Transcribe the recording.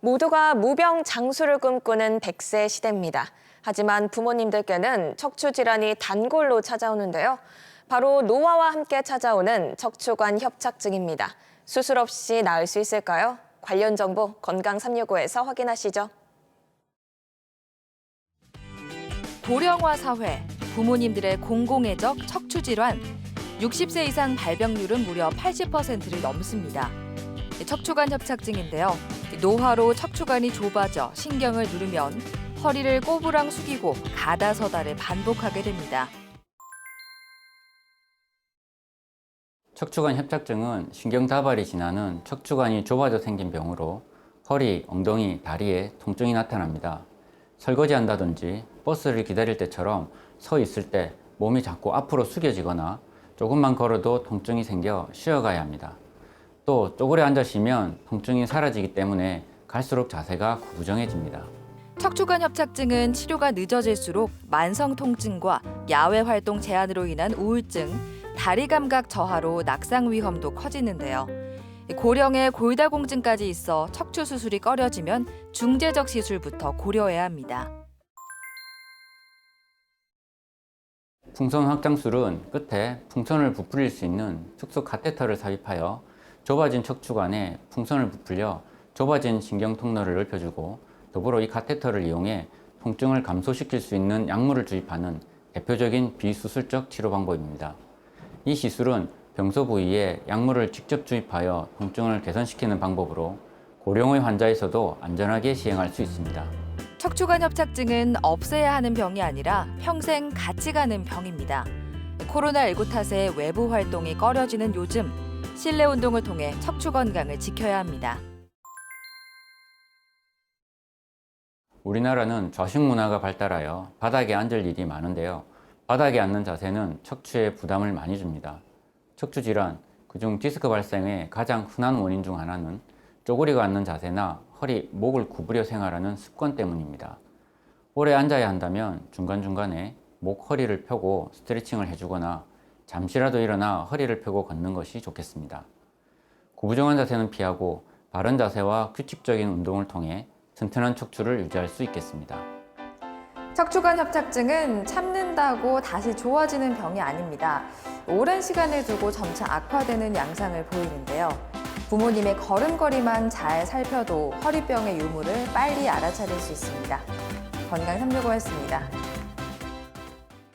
모두가 무병 장수를 꿈꾸는 100세 시대입니다. 하지만 부모님들께는 척추 질환이 단골로 찾아오는데요. 바로 노화와 함께 찾아오는 척추관 협착증입니다. 수술 없이 나을 수 있을까요? 관련 정보 건강 365에서 확인하시죠. 고령화 사회, 부모님들의 공공의적 척추 질환, 60세 이상 발병률은 무려 80%를 넘습니다. 척추관 협착증인데요. 노화로 척추관이 좁아져 신경을 누르면 허리를 꼬부랑 숙이고 가다서다를 반복하게 됩니다. 척추관 협착증은 신경 다발이 지나는 척추관이 좁아져 생긴 병으로 허리, 엉덩이, 다리에 통증이 나타납니다. 설거지한다든지 버스를 기다릴 때처럼 서 있을 때 몸이 자꾸 앞으로 숙여지거나 조금만 걸어도 통증이 생겨 쉬어가야 합니다. 또 쪼그려 앉아 쉬면 통증이 사라지기 때문에 갈수록 자세가 구부정해집니다. 척추관 협착증은 치료가 늦어질수록 만성 통증과 야외 활동 제한으로 인한 우울증, 다리 감각 저하로 낙상 위험도 커지는데요. 고령의 골다공증까지 있어 척추 수술이 꺼려지면 중재적 시술부터 고려해야 합니다. 풍선 확장술은 끝에 풍선을 부풀릴 수 있는 특수 카테터를 삽입하여 좁아진 척추관에 풍선을 부풀려 좁아진 신경 통로를 넓혀주고 더불어 이 카테터를 이용해 통증을 감소시킬 수 있는 약물을 주입하는 대표적인 비수술적 치료 방법입니다. 이 시술은 병소 부위에 약물을 직접 주입하여 통증을 개선시키는 방법으로 고령의 환자에서도 안전하게 시행할 수 있습니다. 척추관 협착증은 없애야 하는 병이 아니라 평생 같이 가는 병입니다. 코로나19 탓에 외부 활동이 꺼려지는 요즘 실내 운동을 통해 척추 건강을 지켜야 합니다. 우리나라는 좌식 문화가 발달하여 바닥에 앉을 일이 많은데요. 바닥에 앉는 자세는 척추에 부담을 많이 줍니다. 척추 질환, 그중 디스크 발생의 가장 흔한 원인 중 하나는 쪼그리고 앉는 자세나 허리, 목을 구부려 생활하는 습관 때문입니다. 오래 앉아야 한다면 중간중간에 목, 허리를 펴고 스트레칭을 해주거나 잠시라도 일어나 허리를 펴고 걷는 것이 좋겠습니다. 구부정한 자세는 피하고 바른 자세와 규칙적인 운동을 통해 튼튼한 척추를 유지할 수 있겠습니다. 척추관 협착증은 참는다고 다시 좋아지는 병이 아닙니다. 오랜 시간을 두고 점차 악화되는 양상을 보이는데요. 부모님의 걸음걸이만 잘 살펴도 허리병의 유무를 빨리 알아차릴 수 있습니다. 건강 365였습니다.